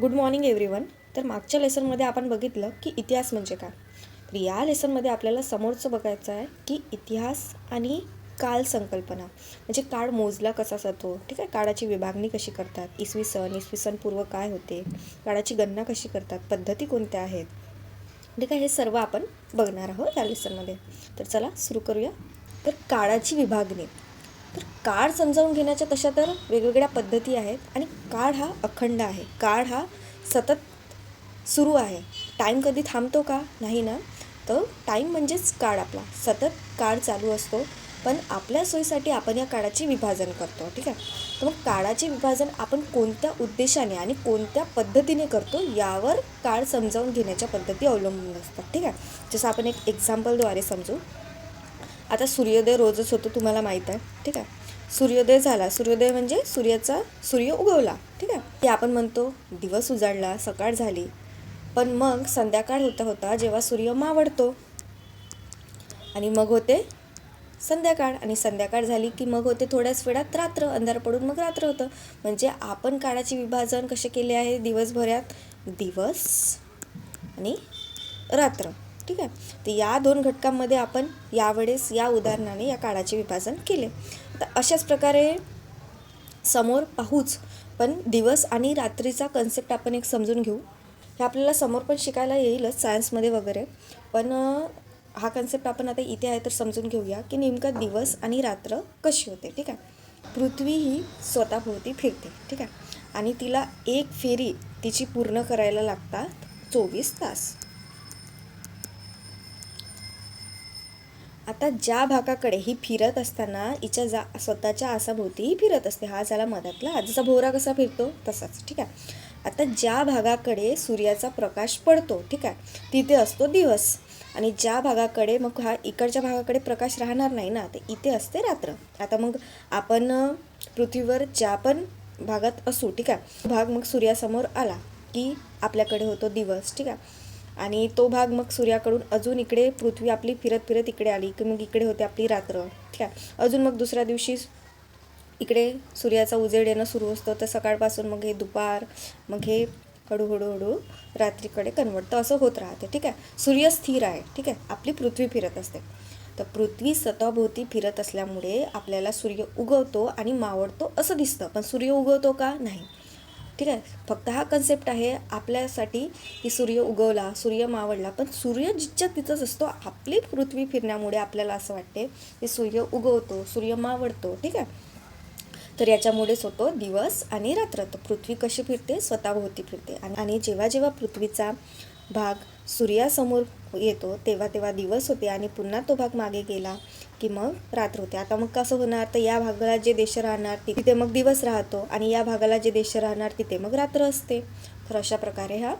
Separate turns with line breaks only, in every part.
Good morning everyone तर मागच्या लेसनमध्ये आपण बघितलं की इतिहास म्हणजे काय? तर या लेसनमध्ये आपल्याला समोरचं बघायचं आहे की इतिहास आणि काल संकल्पना. म्हणजे काळ मोजला कसा जातो? ठीक आहे? काळाची विभागणी कशी करतात? इसवी सन इसवी सन पूर्व काय होते? काळाची गणना कशी करतात? पद्धती कोणत्या आहेत? ठीक आहे? हे सर्व आपण बघणार आहोत या लेसनमध्ये तर चला सुरू करूया. तर काळाची विभागणी. तर काळ समजावून घेण्याच्या तशा तर वेगवेगळ्या पद्धती आहेत आणि काळ हा अखंड आहे. काळ हा सतत सुरू आहे. टाईम कधी थांबतो का? नाही ना? तर टाईम म्हणजेच काळ आपला. सतत काळ चालू असतो पण आपल्या सोयीसाठी आपण या काळाचे विभाजन करतो ठीक आहे? तर मग काळाचे विभाजन आपण कोणत्या उद्देशाने आणि कोणत्या पद्धतीने करतो यावर काळ समजावून घेण्याच्या पद्धती अवलंबून असतात ठीक आहे? जसं आपण एक एक्झाम्पलद्वारे समजू. आता सूर्योदय रोजच होतो तुम्हाला माहीत आहे ठीक आहे? सूर्योदय झाला. सूर्योदय म्हणजे सूर्याचा सूर्य उगवला ठीक आहे? ते आपण म्हणतो दिवस उजाडला सकाळ झाली. पण मग संध्याकाळ होता होता जेव्हा सूर्य मावळतो आणि मग होते संध्याकाळ. आणि संध्याकाळ झाली की मग होते थोड्याच वेळात रात्र. अंधार पडून मग रात्र होतं. म्हणजे आपण काळाचे विभाजन कसे केले आहे? दिवसभरात दिवस आणि रात्र. ठीक आहे? तर या दोन घटकांमध्ये आपण यावेळेस या उदाहरणाने या काळाचे विभाजन केले. तर अशाच प्रकारे समोर पाहूच पण दिवस आणि रात्रीचा कन्सेप्ट आपण एक समजून घेऊ. हे आपल्याला समोर पण शिकायला येईलच सायन्समध्ये वगैरे. पण हा कन्सेप्ट आपण आता इथे आहे तर समजून घेऊया की नेमका दिवस आणि रात्र कशी होते ठीक आहे? पृथ्वी ही स्वतःभोवती फिरते ठीक आहे? आणि तिला एक फेरी तिची पूर्ण करायला लागतात चोवीस तास. आता ज्या भागाकडे ही फिरत असताना हिच्या जा स्वतःच्या आसाभोवती ही फिरत असते. हा झाला मधातला आजचा भोवरा कसा फिरतो? तसाच ठीक आहे? आता ज्या भागाकडे सूर्याचा प्रकाश पडतो ठीक आहे? तिथे असतो दिवस. आणि ज्या भागाकडे मग हा इकडच्या भागाकडे प्रकाश राहणार नाही ना तर इथे असते रात्र. आता मग आपण पृथ्वीवर ज्या पण भागात असू ठीक आहे? भाग मग सूर्यासमोर आला की आपल्याकडे होतो दिवस ठीक आहे? आणि तो भाग मग सूर्याकडून अजून इकडे पृथ्वी आपली फिरत फिरत इकडे आली की मग इकडे होते आपली रात्र. ठीक आहे? अजून मग दुसऱ्या दिवशी इकडे सूर्याचा उजेड येणं सुरू असतं. तर सकाळपासून मग हे दुपार मग हे हळूहळू हळू रात्रीकडे कन्वर्ट. तर असं होत राहते. ठीक आहे? सूर्य स्थिर आहे. ठीक आहे? आपली पृथ्वी फिरत असते. तर पृथ्वी स्वतःभोवती फिरत असल्यामुळे आपल्याला सूर्य उगवतो आणि मावळतो असं दिसतं. पण सूर्य उगवतो का? नाही. ठीक आहे? फक्त हा कन्सेप्ट आहे आपल्यासाठी की सूर्य उगवला सूर्य मावळला. पण सूर्य जिच्या तिथंच असतो आपली पृथ्वी फिरण्यामुळे आपल्याला असं वाटते की सूर्य उगवतो सूर्य मावळतो ठीक आहे? तर याच्यामुळेच होतो दिवस आणि रात्र. तर पृथ्वी कशी फिरते? स्वतःभोवती फिरते. आणि आणि जेव्हा जेव्हा पृथ्वीचा भाग सूर्यासमोर येतो तेव्हा तेव्हा दिवस होते आणि पुन्हा तो भाग मागे गेला. की मग रात्र होते. आता मग कसं होणार? तर या भागाला जे देश राहणार तिथे मग दिवस राहतो आणि या भागाला जे देश राहणार तिथे मग रात्र असते. तर अशा प्रकारे हा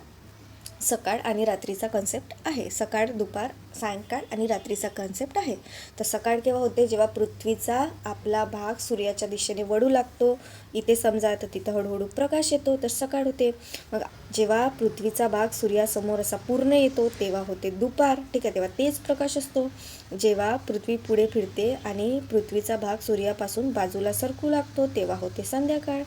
सकाळ आणि रात्रीचा कन्सेप्ट आहे. सकाळ दुपार सायंकाळ आणि रात्रीचा कन्सेप्ट आहे. तर सकाळ केव्हा होते? जेव्हा पृथ्वीचा आपला भाग सूर्याच्या दिशेने वळू लागतो इथे समजा तर तिथं हळूहळू प्रकाश येतो तर सकाळ होते. मग जेव्हा पृथ्वीचा भाग सूर्यासमोर असा पूर्ण येतो तेव्हा होते दुपार. ठीक आहे तेव्हा तेच प्रकाश असतो. जेव्हा पृथ्वी पुढे फिरते आणि पृथ्वीचा भाग सूर्यापासून बाजूला सरकू लागतो तेव्हा होते संध्याकाळ.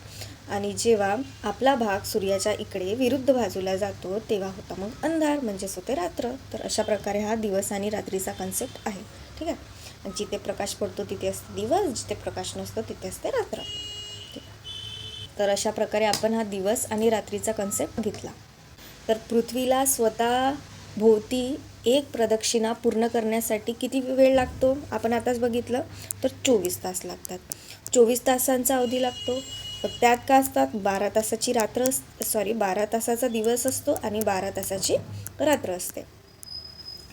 आणि जेव्हा आपला भाग सूर्याच्या इकडे विरुद्ध बाजूला जातो तेव्हा होता मग अंधार म्हणजेच होते रात्र. तर अशा प्रकारे हा दिवस दिवस आणि रात्रीचा कन्सेप्ट आहे. ठीक आहे? आणि जिथे प्रकाश पडतो तिथे असते दिवस जिथे प्रकाश नसतो तिथे असते रात्र. ठीक तर अशा प्रकारे आपण हा दिवस आणि रात्रीचा कन्सेप्ट घेतला. तर पृथ्वीला स्वतः भोवती एक प्रदक्षिणा पूर्ण करण्यासाठी किती वेळ लागतो? आपण आताच बघितलं. तर चोवीस तास लागतात. चोवीस तासांचा अवधी लागतो. त्यात का असतात? बारा तासाची रात्र अस सॉरी बारा तासाचा दिवस असतो आणि बारा तासाची रात्र असते.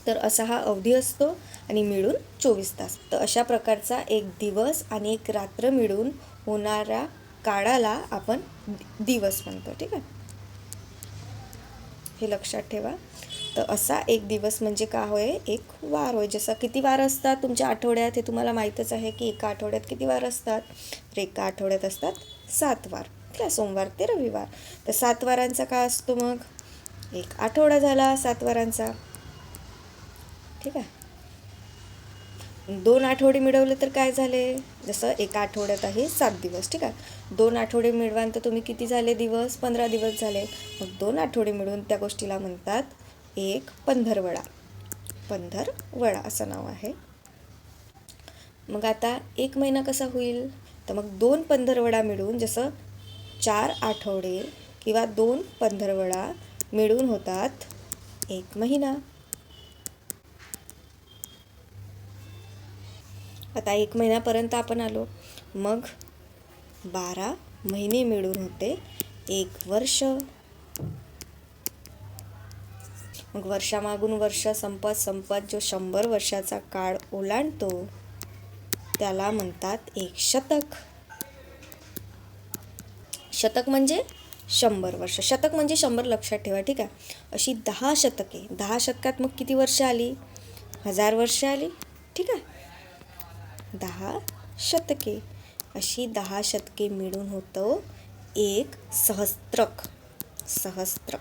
तर असा हा अवधी असतो आणि मिळून चोवीस तास. तर अशा प्रकारचा एक दिवस आणि एक रात्र मिळून होणाऱ्या काळाला आपण दिवस म्हणतो ठीक आहे? हे लक्षात ठेवा. तर असा एक दिवस म्हणजे का होय? एक वार होय. जसं किती वार असतात तुमच्या आठवड्यात हे तुम्हाला माहीतच आहे की एका आठवड्यात किती वार असतात? तर एका आठवड्यात असतात सात वार. ठीक आहे सोमवार ते रविवार. तर सात वारांचा काय असतो मग? एक आठवडा झाला सात वारांचा. ठीक आहे. दोन आठवडे मिळवले तर काय झाले? जसं एका आठवड्यात आहे सात दिवस ठीक आहे. दोन आठवडे मिळवान तर तुम्ही किती झाले दिवस? पंधरा दिवस झाले. मग दोन आठवडे मिळून त्या गोष्टीला म्हणतात एक पंधरवडा. पंधरवडा असं नाव आहे. मग आता एक महिना कसा होईल? तर मग दोन पंधरवडा मिळून जसं चार आठवडे किंवा दोन पंधरवडा मिळून होतात एक महिना. आता एक महिन्यापर्यंत आपण आलो. मग बारा महिने मिळून होते. एक वर्ष. मग वर्षामागून वर्ष संपत संपत जो शंभर वर्षाचा काळ ओलांडतो त्याला म्हणतात एक शतक. शतक म्हणजे शंभर वर्ष. शतक म्हणजे शंभर लक्षात ठेवा ठीक आहे? अशी दहा शतके. दहा शतकात मग किती वर्ष आली? हजार वर्ष आली ठीक आहे? दहा शतके. अशी दहा शतके मिळून होतं एक सहस्त्रक. सहस्त्रक.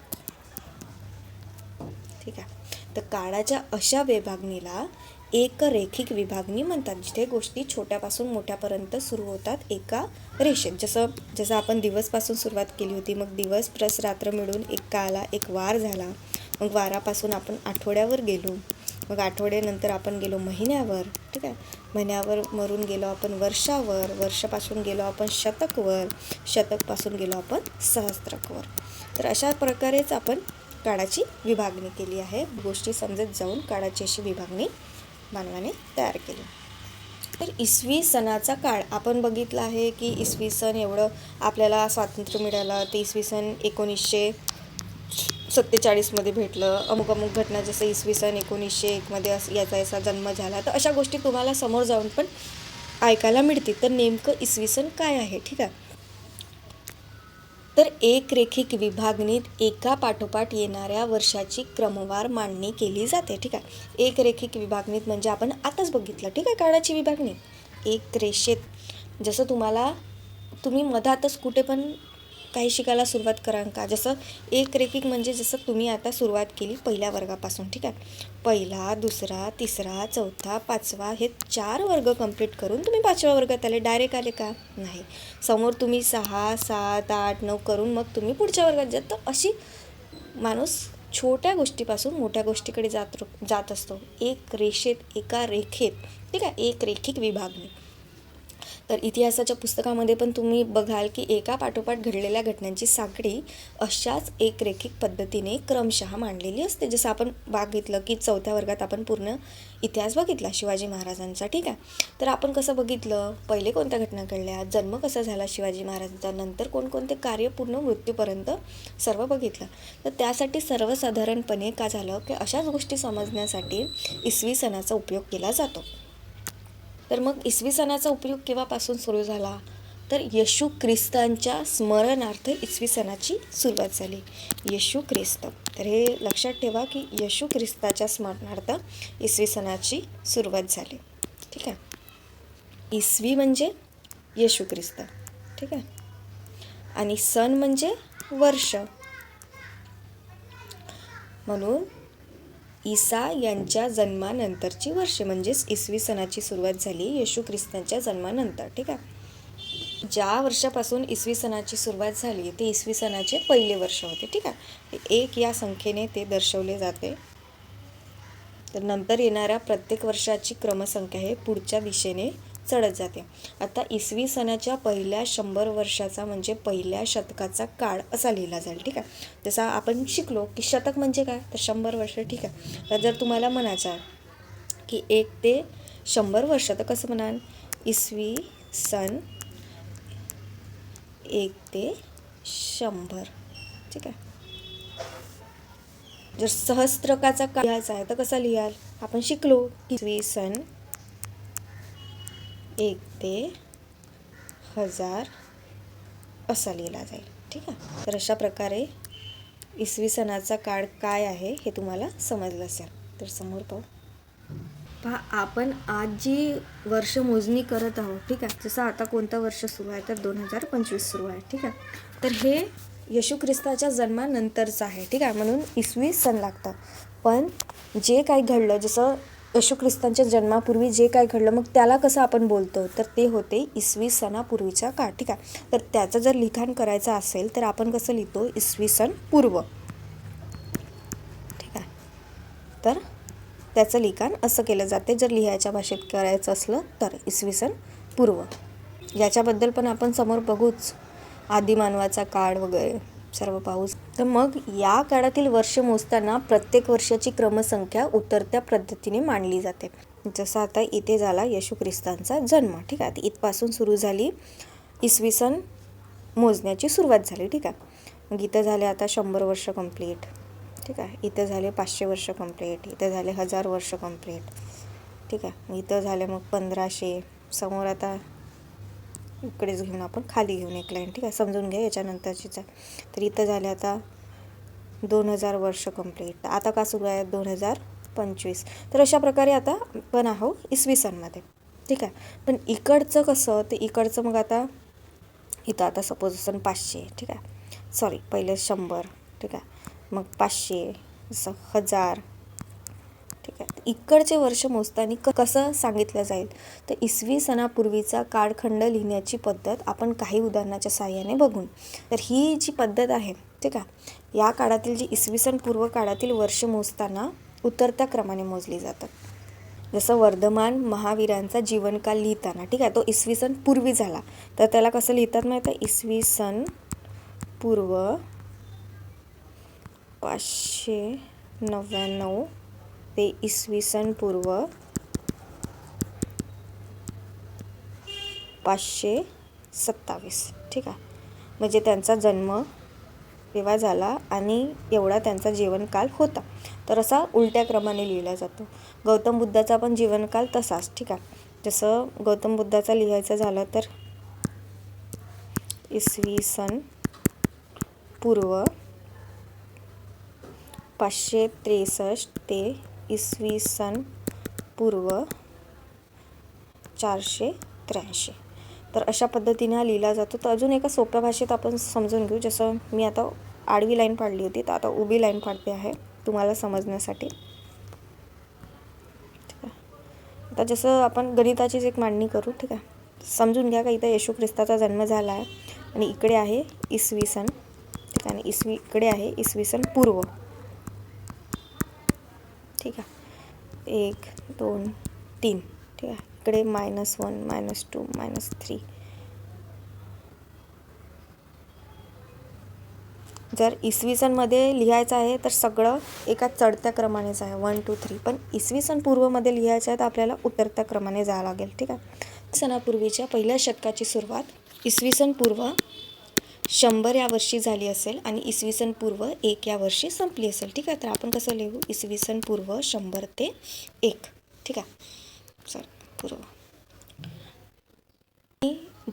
ठीक आहे. तर काळाच्या अशा विभागणीला एक रेखिक विभागणी म्हणतात जिथे गोष्टी छोट्यापासून मोठ्यापर्यंत सुरू होतात एका रेषेत. जसं जसं आपण दिवसपासून सुरुवात केली होती मग दिवस प्लस रात्र मिळून एक काला एक वार झाला. मग वारापासून आपण आठवड्यावर गेलो. मग आठवड्यानंतर आपण गेलो महिन्यावर ठीक आहे? महिन्यावर मरून गेलो आपण वर्षावर वर्षापासून गेलो आपण शतकवर शतकपासून गेलो आपण सहस्त्रकवर. तर अशा प्रकारेच आपण काळाची विभागणी केली आहे. गोष्टी समजत जाऊन काळाची अशी विभागणी मानवाने तयार केली. तर इसवी सणाचा काळ आपण बघितला आहे की इसवी सन एवढं आपल्याला स्वातंत्र्य मिळालं. ते इसवी सन एकोणीसशे सत्तेचाळीसमध्ये भेटलं. अमुक अमुक घटना जसं इसवी सन एकोणीसशे एकमध्ये असं याचा याचा जन्म झाला. तर अशा गोष्टी तुम्हाला समोर जाऊन पण ऐकायला मिळतील. तर नेमकं इसवी सन काय आहे? ठीक आहे? तर एक रेखिक विभागणीत एका पाठोपाठ येणाऱ्या वर्षाची क्रमवार मांडणी केली जाते. ठीक आहे? एक रेखिक विभागणीत म्हणजे आपण आताच बघितलं. ठीक आहे? काळाची विभागणी. एक रेषेत जसं तुम्हाला तुम्ही मधातच कुठे पण काही शिकायला सुरुवात कराल का? जसं एक रेखिक म्हणजे जसं तुम्ही आता सुरुवात केली पहिल्या वर्गापासून ठीक आहे? पहिला दुसरा तिसरा चौथा पाचवा हे चार वर्ग कंप्लीट करून तुम्ही पाचव्या वर्गात आले. डायरेक्ट आले का? नाही. समोर तुम्ही सहा सात आठ नऊ करून मग तुम्ही पुढच्या वर्गात जात. तर अशी माणूस छोट्या गोष्टीपासून मोठ्या गोष्टीकडे जात जात असतो. एक रेषेत एका रेखेत ठीक आहे? एक रेखिक विभागने तर इतिहासाच्या पुस्तकामध्ये पण तुम्ही बघाल की एका पाठोपाठ घडलेल्या घटनांची साखळी अशाच एक रेखिक पद्धतीने क्रमशः मांडलेली असते. जसं आपण बघितलं की चौथ्या वर्गात आपण पूर्ण इतिहास बघितला शिवाजी महाराजांचा ठीक आहे? तर आपण कसं बघितलं? पहिले कोणत्या घटना घडल्या? जन्म कसा झाला शिवाजी महाराजांचा? नंतर कोणकोणते कार्य पूर्ण मृत्यूपर्यंत सर्व बघितलं? तर त्यासाठी सर्वसाधारणपणे का झालं? की अशाच गोष्टी समजण्यासाठी इसवी सणाचा उपयोग केला जातो. तर मग इसवी सणाचा उपयोग केव्हापासून सुरू झाला? तर येशू ख्रिस्तांच्या स्मरणार्थ इसवी सणाची सुरुवात झाली. येशू ख्रिस्त. तर हे लक्षात ठेवा की येशू ख्रिस्ताच्या स्मरणार्थ इसवी सणाची सुरुवात झाली. ठीक आहे? इसवी म्हणजे येशू ख्रिस्त. ठीक आहे? आणि सण म्हणजे वर्ष. म्हणून ईसा यांच्या जन्मानंतरची वर्षे म्हणजेच इसवी सणाची सुरुवात झाली येशू ख्रिस्तांच्या जन्मानंतर ठीक आहे? ज्या वर्षापासून इसवी सणाची सुरुवात झाली ते इसवी सणाचे पहिले वर्ष होते ठीक आहे? एक या संख्येने ते दर्शवले जाते. तर नंतर येणाऱ्या प्रत्येक वर्षाची क्रमसंख्या हे पुढच्या दिशेने चढत जाते. आता इसवी सणाच्या पहिल्या शंभर वर्षाचा म्हणजे पहिल्या शतकाचा काळ असा लिहिला जाईल ठीक आहे? जसा आपण शिकलो की शतक म्हणजे काय? तर शंभर वर्ष ठीक आहे? तर जर तुम्हाला म्हणायचं की एक ते शंभर वर्ष तर कसं म्हणाल? इसवी सन एक ते शंभर ठीक आहे? जर सहस्त्रकाचा काळ लिहायचा आहे तर कसा लिहाल? आपण शिकलो इसवी सन एक ते हजार असा लिहिला जाईल. ठीक आहे? तर अशा प्रकारे इसवी सणाचा काळ काय आहे हे तुम्हाला समजलं असेल. तर समोर पाहू. पहा आपण आज जी वर्ष मोजणी करत आहोत ठीक आहे? जसं आता कोणतं वर्ष सुरू आहे तर दोन हजार पंचवीस सुरू आहे ठीक आहे? तर हे येशू ख्रिस्ताच्या जन्मानंतरचं आहे ठीक आहे? म्हणून इसवी सण लागतं पण जे काही घडलं जसं येशू ख्रिस्तांच्या जन्मापूर्वी जे काय घडलं मग त्याला कसं आपण बोलतो? तर ते होते इसवी सणापूर्वीच्या काळ ठीक आहे? तर त्याचं जर लिखाण करायचं असेल तर आपण कसं लिहितो? इसवी सन पूर्व. ठीक आहे? तर त्याचं लिखाण असं केलं जाते जर लिहायच्या भाषेत करायचं असलं तर इसवी सन पूर्व. याच्याबद्दल पण आपण समोर बघूच. आदिमानवाचा काळ वगैरे. सर्व पाऊस. तर मग या काळातील वर्ष मोजताना प्रत्येक वर्षाची क्रमसंख्या उतरत्या पद्धतीने मांडली जाते. जसं आता इथे झाला येशू ख्रिस्तांचा जन्म ठीक आहे? इथपासून सुरू झाली इसवी सन मोजण्याची सुरुवात झाली ठीक आहे? मग इथं झाले आता शंभर वर्ष कंप्लीट ठीक आहे? इथं झाले पाचशे वर्ष कंप्लीट इथं झाले हजार वर्ष कंप्लीट ठीक आहे? इथं झाले मग पंधराशे समोर आता इकडेच घेऊन आपण खाली घेऊन एक लाईन ठीक आहे? समजून घ्या याच्यानंतरचीच आहे. तर इथं झाले आता दोन हजार वर्ष कंप्लीट आता का सुरू आहे? दोन हजार पंचवीस. तर अशा प्रकारे आता पण आहो इसवी सनमध्ये. ठीक आहे? पण इकडचं कसं? ते इकडचं मग आता इथं आता सपोज असं पाचशे ठीक आहे? सॉरी पहिले शंभर ठीक आहे? मग पाचशे जसं हजार ठीक आहे. इकडचे वर्ष मोजताना क कसं सांगितलं जाईल? तर इसवी सणापूर्वीचा काळखंड लिहिण्याची पद्धत आपण काही उदाहरणाच्या साहाय्याने बघून. तर ही जी पद्धत आहे ठीक आहे या काळातील जी इसवी सन पूर्व काळातील वर्ष मोजताना उतरत्या क्रमाने मोजली जातात. जसं वर्धमान महावीरांचा जीवनकाल लिहिताना ठीक आहे तो इसवी सन पूर्वी झाला. तर त्याला कसं लिहितात माहीत आहे? इसवी सन पूर्व पाचशे नव्याण्णव ते इसवी सन पूर्व पाचशे सत्तावीस. ठीक आहे? म्हणजे त्यांचा जन्म तेव्हा झाला आणि एवढा त्यांचा जीवनकाल होता. तर असा उलट्या क्रमाने लिहिला जातो. गौतम बुद्धाचा पण जीवनकाल तसाच. ठीक आहे? जसं गौतम बुद्धाचा लिहायचं झालं तर इसवी सन पूर्व पाचशे त्रेसष्ट ते इसवी सन पूर्व चारशे त्र्याऐंशी. तर अशा पद्धतीने हा लिहिला जातो. तर अजून एका सोप्या भाषेत आपण समजून घेऊ. जसं मी आता आडवी लाईन पाडली होती तर आता उभी लाईन पाडते आहे तुम्हाला समजण्यासाठी. ठीक आहे. आता जसं आपण गणिताचीच एक मांडणी करू ठीक आहे. समजून घ्या का इथं येशू ख्रिस्ताचा जन्म झाला आहे आणि इकडे आहे इसवी सन ठीक आहे. आणि इसवी इकडे आहे इसवी सन पूर्व. ठीक आहे. एक दोन तीन. ठीक आहे. इकडे minus one minus two minus three जर इसवी सनमध्ये लिहायचं आहे तर सगळं एका चढत्या क्रमानेच आहे. वन टू थ्री पण इसवी सन पूर्वमध्ये लिहायचं आहे तर आपल्याला उतरत्या क्रमाने जावं लागेल. ठीक आहे. सणापूर्वीच्या पहिल्या शतकाची सुरुवात इसवी सन पूर्व शंभर या वर्षी झाली असेल आणि इसवी सन पूर्व एक या वर्षी संपली असेल. ठीक आहे तर आपण कसं लिहू? इसवी सन पूर्व शंभर ते एक. ठीक आहे? सर पूर्व.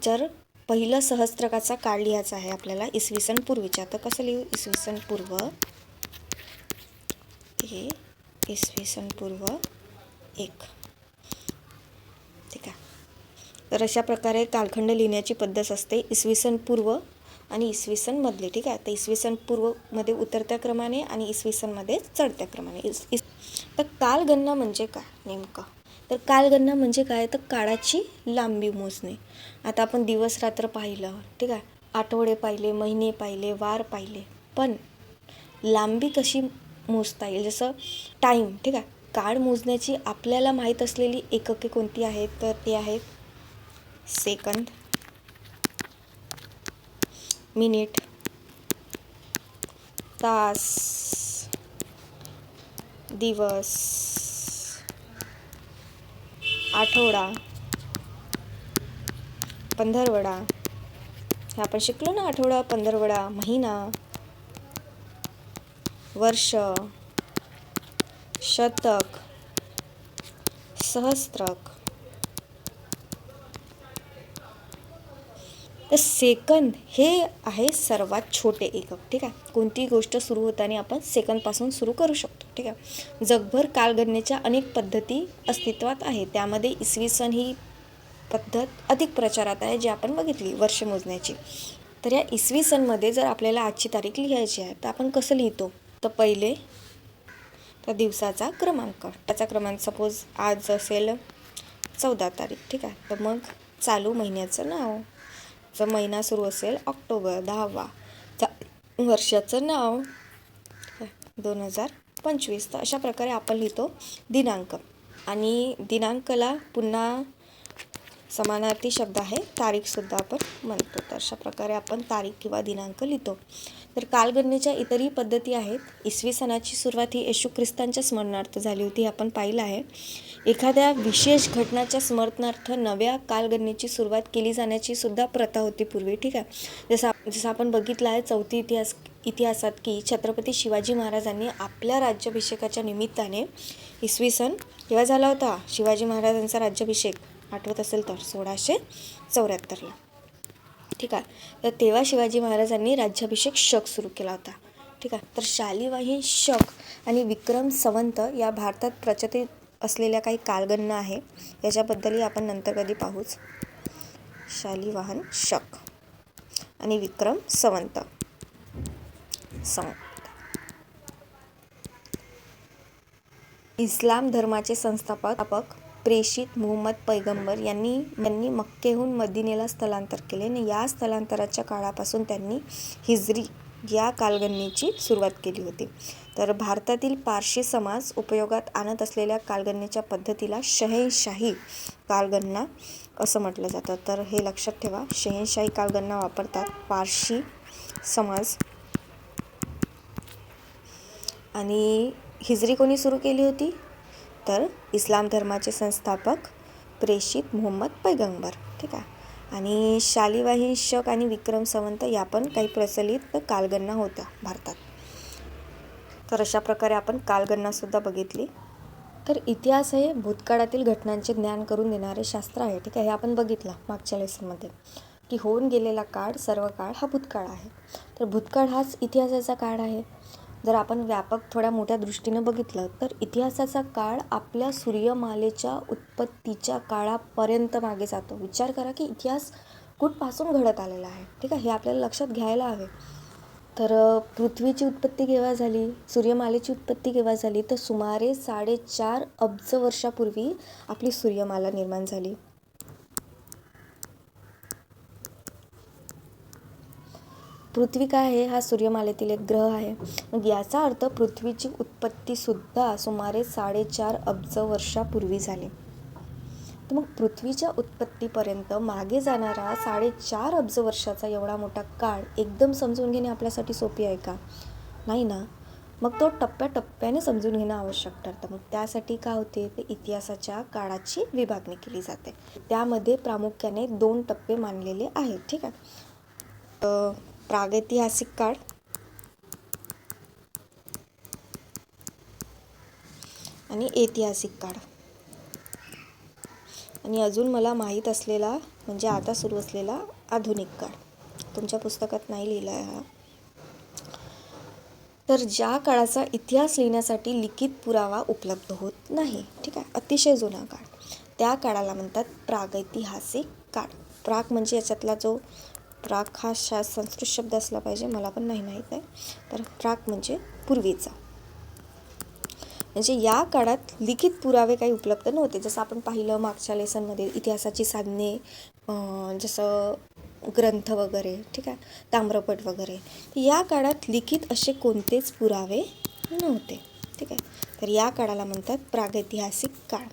जर पहिलं सहस्त्रकाचा काळ लिहायचा आहे आपल्याला इसवी सन पूर्वीच्या तर कसं लिहू? इसवी सन पूर्व हे इसवी सन पूर्व एक. ठीक आहे? तर अशा प्रकारे कालखंड लिहिण्याची पद्धत असते. इसवी सन पूर्व आणि इसवी सनमधले ठीक आहे? तर इसवी सन पूर्वमध्ये उतरत्या क्रमाने आणि इसवी सनमध्ये चढत्या क्रमाने. इस इस तर कालगणना म्हणजे काय नेमकं? तर कालगणना म्हणजे काय? तर काळाची लांबी मोजणे. आता आपण दिवस रात्र पाहिलं ठीक आहे? आठवडे पाहिले महिने पाहिले वार पाहिले. पण लांबी कशी मोजता येईल? जसं टाईम ठीक आहे? काळ मोजण्याची आपल्याला माहीत असलेली एकके कोणती आहेत? तर ते आहेत सेकंद मिनिट. तास. दिवस. आठवडा. पंधरवडा. हे आपण शिकलो ना आठवडा पंधरवडा महिना. वर्ष. शतक. सहस्त्रक. तर सेकंद हे आहे सर्वात छोटे एकक ठीक आहे? कोणतीही गोष्ट सुरू होताना आपण सेकंदपासून सुरू करू शकतो ठीक आहे? जगभर कालगणनेच्या अनेक पद्धती अस्तित्वात आहे त्यामध्ये इसवी सन ही पद्धत अधिक प्रचारात आहे जी आपण बघितली वर्ष मोजण्याची. तर या इसवी सनमध्ये जर आपल्याला आजची तारीख लिहायची आहे तर आपण कसं लिहितो? तर पहिले तर दिवसाचा क्रमांक. त्याचा क्रमांक सपोज आज असेल चौदा तारीख ठीक आहे? तर मग चालू महिन्याचं नाव. जर महिना सुरू असेल ऑक्टोबर दहावा. चा वर्षाचं नाव दोन हजार पंचवीस. तर अशा प्रकारे आपण लिहितो दिनांक. आणि दिनांकला पुन्हा समानार्थी शब्द आहे तारीखसुद्धा आपण म्हणतो. तर अशा प्रकारे आपण तारीख किंवा दिनांक लिहितो. तर कालगणनेच्या इतरही पद्धती आहेत. इसवी सणाची सुरुवात ही येशू ख्रिस्तांच्या स्मरणार्थ झाली होती हे आपण पाहिलं आहे. एखाद्या विशेष घटनाच्या स्मरणार्थ नव्या कालगणनेची सुरुवात केली जाण्याची सुद्धा प्रथा होती पूर्वी ठीक आहे? जसं जसं आपण बघितलं आहे चौथी इतिहास इतिहासात की छत्रपती शिवाजी महाराजांनी आपल्या राज्याभिषेकाच्या निमित्ताने इसवी सन केव्हा झाला होता? शिवाजी महाराजांचा राज्याभिषेक आठवत असेल तर सोळाशे चौऱ्याहत्तरला. ठीक आहे? तर तेव्हा शिवाजी महाराजांनी राज्याभिषेक शक सुरू केला होता. ठीक आहे? तर शालिवाही शक आणि विक्रम संवंत या भारतात प्रचलित असलेल्या काही कालगणना आहे याच्याबद्दलही आपण नंतर कधी पाहूच. शालिवाहन शक आणि विक्रम संवंत. संवंत. इस्लाम धर्माचे संस्थापक प्रेषित मुहम्मद पैगंबर यांनी यांनी मक्केहून मदिनेला स्थलांतर केले. आणि या स्थलांतराच्या काळापासून त्यांनी हिजरी या कालगणनेची सुरुवात केली होती. तर भारतातील पारशी समाज उपयोगात आणत असलेल्या कालगणनेच्या पद्धतीला शहेनशाही कालगणना असं म्हटलं जातं. तर हे लक्षात ठेवा शहेनशाही कालगणना वापरतात पारशी समाज. आणि हिजरी कोणी सुरू केली होती? तर इस्लाम धर्माचे संस्थापक प्रेषित मोहम्मद पैगंबर. ठीक आहे. आणि शालिवाही शक आणि विक्रम संवंत या पण काही प्रचलित कालगणना होत्या भारतात. तर अशा प्रकारे आपण कालगणनासुद्धा बघितली. तर इतिहास हे भूतकाळातील घटनांचे ज्ञान करून देणारे शास्त्र आहे. ठीक आहे हे आपण बघितलं मागच्या लेसनमध्ये. की होऊन गेलेला काळ सर्व काळ हा भूतकाळ आहे. तर भूतकाळ हाच इतिहासाचा काळ आहे. जर आपण व्यापक थोड्या मोठ्या दृष्टीनं बघितलं तर इतिहासाचा काळ आपल्या सूर्यमालेच्या उत्पत्तीच्या काळापर्यंत मागे जातो. विचार करा की इतिहास कुठपासून घडत आलेला आहे ठीक आहे? हे आपल्याला लक्षात घ्यायला हवे. तर पृथ्वीची उत्पत्ती केव्हा झाली? सूर्यमालेची उत्पत्ती केव्हा झाली? तर सुमारे साडेचार अब्ज वर्षापूर्वी आपली सूर्यमाला निर्माण झाली. पृथ्वी काय आहे? हा सूर्यमालेतील एक ग्रह आहे. मग याचा अर्थ पृथ्वीची उत्पत्तीसुद्धा सुमारे साडेचार अब्ज वर्षापूर्वी झाली. तर मग पृथ्वीच्या उत्पत्तीपर्यंत मागे जाणारा साडेचार अब्ज वर्षाचा एवढा मोठा काळ एकदम समजून घेणे आपल्यासाठी सोपी आहे का? नाही ना? मग तो टप्प्याटप्प्याने समजून घेणं आवश्यक ठरतं. मग त्यासाठी काय होते? ते इतिहासाच्या काळाची विभागणी केली जाते. त्यामध्ये प्रामुख्याने दोन टप्पे मानलेले आहेत. ठीक आहे. प्रागैतिहासिक काळ. आणि ऐतिहासिक काळ. आणि अजून मला माहीत असलेला म्हणजे आता सुरू असलेला आधुनिक काळ. तुमच्या पुस्तकात नाही लिहिला आहे हा. तर ज्या काळाचा इतिहास लिहिण्यासाठी लिखित पुरावा उपलब्ध होत नाही ठीक आहे? अतिशय जुना काळ. त्या काळाला म्हणतात प्रागैतिहासिक काळ. प्राग म्हणजे याच्यातला जो प्राक हा शा संस्कृत शब्द असला पाहिजे मला पण नाही माहीत आहे. तर प्राक म्हणजे पूर्वीचा. म्हणजे या काळात लिखित पुरावे काही उपलब्ध नव्हते. जसं आपण पाहिलं मागच्या लेसनमध्ये इतिहासाची साधने जसं ग्रंथ वगैरे ठीक आहे ताम्रपट वगैरे. या काळात लिखित असे कोणतेच पुरावे नव्हते. ठीक आहे. तर या काळाला म्हणतात प्रागैतिहासिक काळ.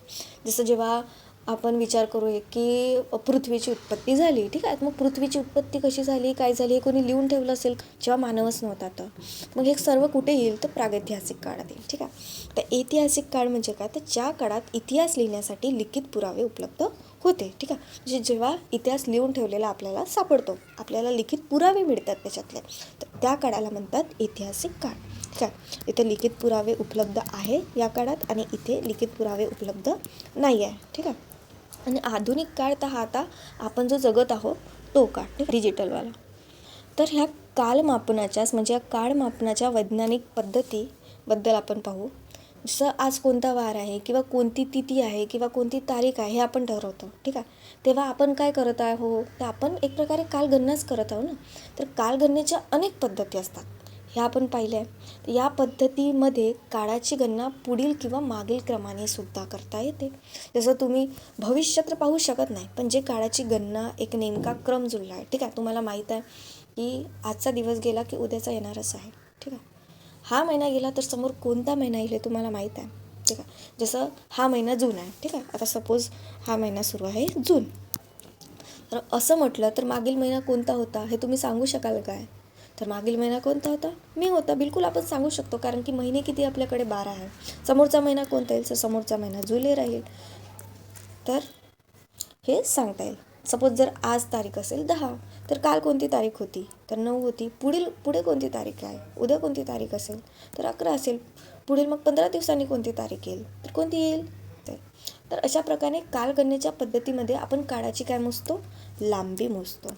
जसं जेव्हा आपण विचार करूया की पृथ्वीची उत्पत्ती झाली ठीक आहे? मग पृथ्वीची उत्पत्ती कशी झाली काय झाली हे कोणी लिहून ठेवलं असेल? जेव्हा मानवच नव्हता तर मग हे सर्व कुठे येईल? तर प्रागैतिहासिक काळात येईल ठीक आहे? तर ऐतिहासिक काळ म्हणजे काय? तर ज्या काळात इतिहास लिहिण्यासाठी लिखित पुरावे उपलब्ध होते ठीक आहे? म्हणजे जेव्हा इतिहास लिहून ठेवलेला आपल्याला सापडतो आपल्याला लिखित पुरावे मिळतात त्याच्यातले. तर त्या काळाला म्हणतात ऐतिहासिक काळ ठीक आहे? इथे लिखित पुरावे उपलब्ध आहे या काळात आणि इथे लिखित पुरावे उपलब्ध नाही आहे ठीक आहे? आणि आधुनिक काळ तर हा आता आपण जो जगत आहोत तो काळ डिजिटलवाला. तर ह्या कालमापनाच्याच म्हणजे या काळमापनाच्या वैज्ञानिक पद्धतीबद्दल आपण पाहू. जसं आज कोणता वार आहे किंवा कोणती तिथी आहे किंवा कोणती तारीख आहे हे आपण ठरवतो ठीक आहे? तेव्हा आपण काय करत आहो तर आपण एक प्रकारे कालगणनाच करत आहो ना? तर कालगणनेच्या अनेक पद्धती असतात. हे आपण पाहिलं आहे. या पद्धतीमध्ये काळाची गणना पुढील किंवा मागील क्रमाने सुद्धा करता येते. जसं तुम्ही भविष्य तर पाहू शकत नाही पण जे काळाची गणना एक नेमका क्रम जुळला आहे. ठीक आहे? तुम्हाला माहीत आहे की आजचा दिवस गेला की उद्याचा येणारच आहे. ठीक आहे? हा महिना गेला तर समोर कोणता महिना येईल हे तुम्हाला माहीत आहे. ठीक आहे? जसं हा महिना जून आहे. ठीक आहे? आता सपोज हा महिना सुरू आहे जून. तर असं म्हटलं तर मागील महिना कोणता होता हे तुम्ही सांगू शकाल काय? तर मागील महिना कोणता होता? मे होता. बिलकुल आपण सांगू शकतो कारण की महिने किती आपल्याकडे बारा आहे. समोरचा महिना कोणता येईल? तर समोरचा महिना जुलै राहील. तर हे सांगता येईल. सपोज जर आज तारीख असेल दहा तर काल कोणती तारीख होती? तर नऊ होती. पुढील पुढे कोणती तारीख आहे? उद्या कोणती तारीख असेल? तर अकरा असेल. पुढील मग पंधरा दिवसांनी कोणती तारीख येईल? तर कोणती येईल? तर तर अशा प्रकारे कालगणनेच्या पद्धतीमध्ये आपण काळाची काय मोजतो? लांबी मोजतो.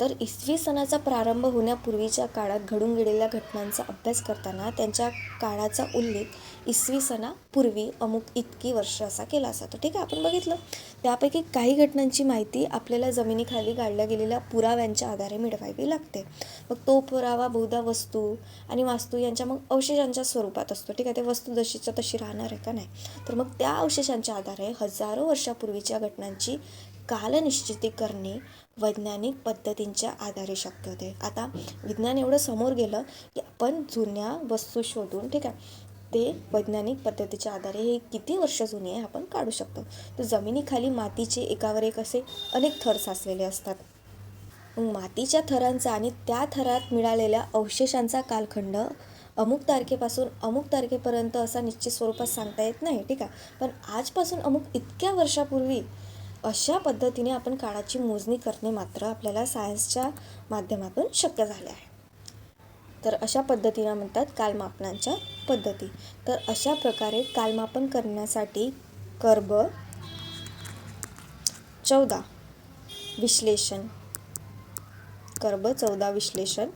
तर इसवी सणाचा प्रारंभ होण्यापूर्वीच्या काळात घडून गेलेल्या घटनांचा अभ्यास करताना त्यांच्या काळाचा उल्लेख इसवी सणापूर्वी अमुक इतकी वर्ष असा केला असा. तर ठीक आहे आपण बघितलं. त्यापैकी काही घटनांची माहिती आपल्याला जमिनीखाली गाडल्या गेलेल्या पुराव्यांच्या आधारे मिळवावी लागते. मग तो पुरावा बहुधा वस्तू आणि वास्तू यांच्या मग अवशेषांच्या स्वरूपात असतो. ठीक आहे ते वस्तू जशीच्या तशी राहणार आहे का नाही? तर मग त्या अवशेषांच्या आधारे हजारो वर्षापूर्वीच्या घटनांची कालनिश्चिती करणे वैज्ञानिक पद्धतींच्या आधारे शक्य होते. आता विज्ञान एवढं समोर गेलं की आपण जुन्या वस्तू शोधून ठीक आहे ते वैज्ञानिक पद्धतीच्या आधारे हे किती वर्ष जुनी आहे आपण काढू शकतो. तर जमिनीखाली मातीचे एकावर एक असे अनेक थर साचलेले असतात. मग मातीच्या थरांचा आणि त्या थरात मिळालेल्या अवशेषांचा कालखंड अमुक तारखेपासून अमुक तारखेपर्यंत असा निश्चित स्वरूपात सांगता येत नाही ठीक आहे. पण आजपासून अमुक इतक्या वर्षापूर्वी अशा पद्धतीने आपण काळाची मोजणी करणे मात्र आपल्याला सायन्सच्या माध्यमातून शक्य झाले आहे. तर अशा पद्धतीला म्हणतात कालमापनांच्या पद्धती. तर अशा प्रकारे कालमापन करण्यासाठी कर्ब चौदा विश्लेषण कर्ब चौदा विश्लेषण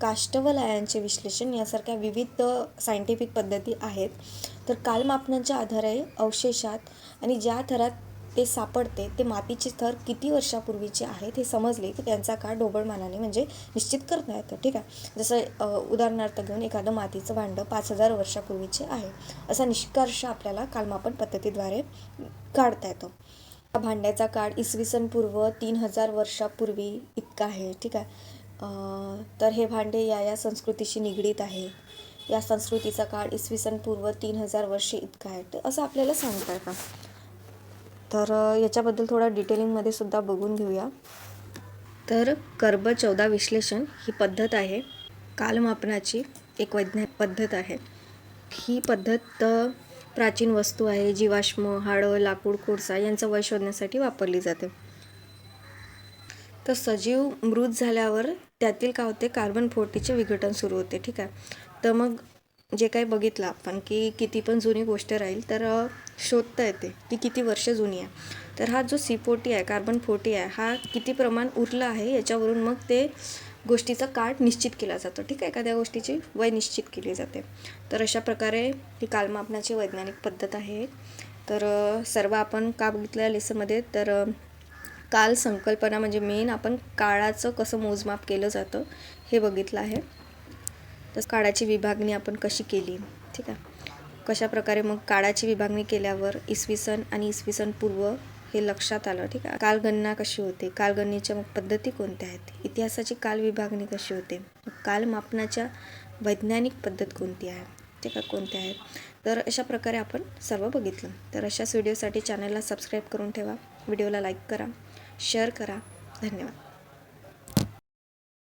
काष्टवलयांचे विश्लेषण यासारख्या विविध सायंटिफिक पद्धती आहेत. तर कालमापनाच्या आधारे अवशेषात आणि ज्या थरात ते सापडते ते मातीचे थर किती वर्षापूर्वीचे आहेत हे समजले की त्यांचा काळ ढोबळमानाने म्हणजे निश्चित करता येतं. ठीक आहे? जसं उदाहरणार्थ घेऊन एखादं मातीचं भांडं पाच हजार वर्षापूर्वीचे आहे. असा निष्कर्ष आपल्याला कालमापन पद्धतीद्वारे काढता येतो. भांड्याचा काळ इसवी सन पूर्व तीन हजार वर्षापूर्वी इतका आहे. ठीक आहे? तर हे भांडे या या संस्कृतीशी निगडीत आहे. या संस्कृतीचा काळ इसवी सन पूर्व तीन हजार वर्षे इतका आहे. तर असं आपल्याला सांगता येतं. तर याच्याबद्दल थोडा डिटेलिंगमध्ये सुद्धा बघून घेऊया. तर कर्ब चौदा विश्लेषण ही पद्धत आहे. कालमापनाची एक वैज्ञानिक पद्धत आहे. ही पद्धत प्राचीन वस्तू आहे. जीवाश्म हाडं लाकूड कोळसा यांचं वय शोधण्यासाठी वापरली जाते. तर सजीव मृत झाल्यावर त्यातील काय होते? कार्बन फोर्टीचे विघटन सुरू होते. ठीक आहे. तर मग जे काही बघितलं आपण की किती पण जुनी गोष्ट राहील तर शोधता येते की किती वर्ष जुनी आहे. तर हा जो सी फोर्टी आहे कार्बन फोर्टी आहे हा किती प्रमाण उरला आहे याच्यावरून मग ते गोष्टीचा काळ निश्चित केला जातो. ठीक आहे एखाद्या गोष्टीची वय निश्चित केली जाते. तर अशा प्रकारे ही कालमापनाची वैज्ञानिक पद्धत आहे तर सर्व आपण का बघितलं या लेसनमध्ये तर काल संकल्पना म्हणजे मेन आपण काळाचं कसं मोजमाप केलं जातं हे बघितलं आहे. तर काळाची विभागणी आपण कशी केली? ठीक आहे. कशा प्रकारे मग काळाची विभागणी केल्यावर इसवी सन आणि इसवी सन पूर्व हे लक्षात आलं? ठीक आहे. कालगणना कशी होते? कालगणनेच्या मग पद्धती कोणत्या आहेत? इतिहासाची काल विभागणी कशी होते? कालमापनाच्या वैज्ञानिक पद्धत कोणती आहे? ठीक आहे कोणत्या आहेत? तर अशा प्रकारे आपण सर्व बघितलं. तर अशाच व्हिडिओसाठी चॅनलला सबस्क्राईब करून ठेवा. व्हिडिओला लाईक करा. शेअर करा. धन्यवाद.